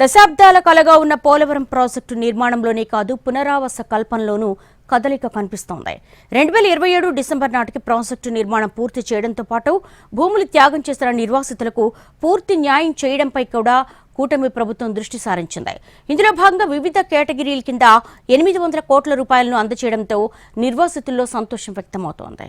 దశాబ్దాల కలగా ఉన్న పోలవరం ప్రాజెక్టు నిర్మాణంలోనే కాదు పునరావాస కల్పనలోనూ కదలిక కనిపిస్తోంది. రెండు వేల ఇరవై ఏడు డిసెంబర్ నాటికి ప్రాజెక్టు నిర్మాణం పూర్తి చేయడంతో పాటు భూములు త్యాగం చేసిన నిర్వాసితులకు పూర్తి న్యాయం చేయడంపై కూడా కూటమి ప్రభుత్వం దృష్టి సారించింది. ఇందులో భాగంగా వివిధ కేటగిరీల కింద ఎనిమిది వందల కోట్ల రూపాయలను అందచేయడంతో నిర్వాసితుల్లో సంతోషం వ్యక్తమవుతోంది.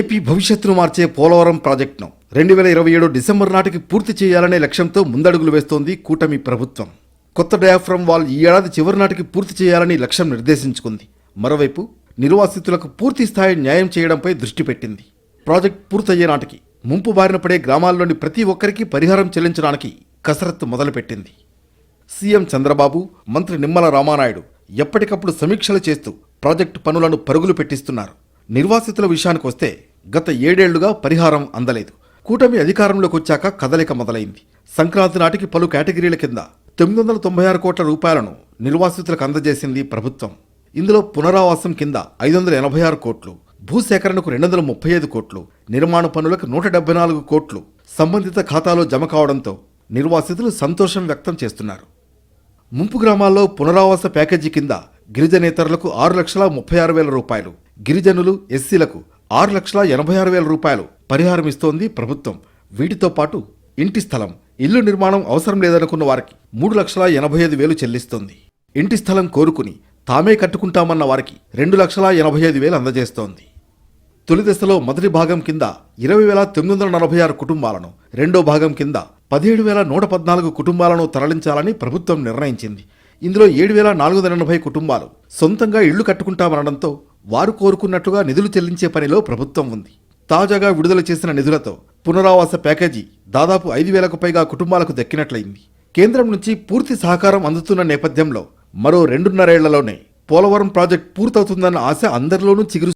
ఏపీ భవిష్యత్తును మార్చే పోలవరం ప్రాజెక్టును రెండు వేల ఇరవై ఏడు డిసెంబర్ నాటికి పూర్తి చేయాలనే లక్ష్యంతో ముందడుగులు వేస్తోంది కూటమి ప్రభుత్వం. కొత్త డయాఫ్రమ్ వాల్ ఈ ఏడాది చివరి నాటికి పూర్తి చేయాలని లక్ష్యం నిర్దేశించుకుంది. మరోవైపు నిర్వాసితులకు పూర్తి స్థాయి న్యాయం చేయడంపై దృష్టి పెట్టింది. ప్రాజెక్ట్ పూర్తయ్యే నాటికి ముంపు బారిన పడే గ్రామాల్లోని ప్రతి ఒక్కరికి పరిహారం చెల్లించడానికి కసరత్తు మొదలుపెట్టింది. సీఎం చంద్రబాబు మంత్రి నిమ్మల రామానాయుడు ఎప్పటికప్పుడు సమీక్షలు చేస్తూ ప్రాజెక్టు పనులను పరుగులు పెట్టిస్తున్నారు. నిర్వాసితుల విషయానికి వస్తే గత ఏడేళ్ళుగా పరిహారం అందలేదు. కూటమి అధికారంలోకి వచ్చాక కదలిక మొదలైంది. సంక్రాంతి నాటికి పలు కేటగిరీల కింద తొమ్మిది వందల తొంభై ఆరు కోట్ల రూపాయలను నిర్వాసితులకు అందజేసింది ప్రభుత్వం. ఇందులో పునరావాసం కింద ఐదు వందల ఎనభై ఆరు కోట్లు భూసేకరణకు రెండు వందల ముప్పై ఐదు కోట్లు నిర్మాణ పనులకు నూట డెబ్బై నాలుగు కోట్లు సంబంధిత ఖాతాలో జమ కావడంతో నిర్వాసితులు సంతోషం వ్యక్తం చేస్తున్నారు. ముంపు గ్రామాల్లో పునరావాస ప్యాకేజీ కింద గిరిజనేతరులకు ఆరు లక్షల ముప్పై ఆరు వేల రూపాయలు గిరిజనులు ఎస్సీలకు ఆరు లక్షల ఎనభై ఆరు వేల రూపాయలు పరిహారం ఇస్తోంది ప్రభుత్వం. వీటితో పాటు ఇంటి స్థలం ఇల్లు నిర్మాణం అవసరం లేదనుకున్న వారికి మూడు లక్షల ఎనభై ఐదు వేలు చెల్లిస్తోంది. ఇంటి స్థలం కోరుకుని తామే కట్టుకుంటామన్న వారికి రెండు లక్షల ఎనభై ఐదు వేలు అందజేస్తోంది. తొలి దశలో మొదటి భాగం కింద ఇరవై వేల తొమ్మిది వందల నలభై ఆరు కుటుంబాలను రెండో భాగం కింద పదిహేడు వేల నూట పద్నాలుగు కుటుంబాలను తరలించాలని ప్రభుత్వం నిర్ణయించింది. ఇందులో ఏడు వేల నాలుగు వందల ఎనభై కుటుంబాలు సొంతంగా ఇళ్ళు కట్టుకుంటామనడంతో వారు కోరుకున్నట్టుగా నిధులు చెల్లించే పనిలో ప్రభుత్వం ఉంది. తాజాగా విడుదల చేసిన నిధులతో పునరావాస ప్యాకేజీ దాదాపు ఐదు వేలకు పైగా కుటుంబాలకు దక్కినట్లయింది. కేంద్రం నుంచి పూర్తి సహకారం అందుతున్న నేపథ్యంలో మరో రెండున్నరేళ్ళలోనే పోలవరం ప్రాజెక్ట్ పూర్తవుతుందన్న ఆశ అందరిలోనూ చిగురు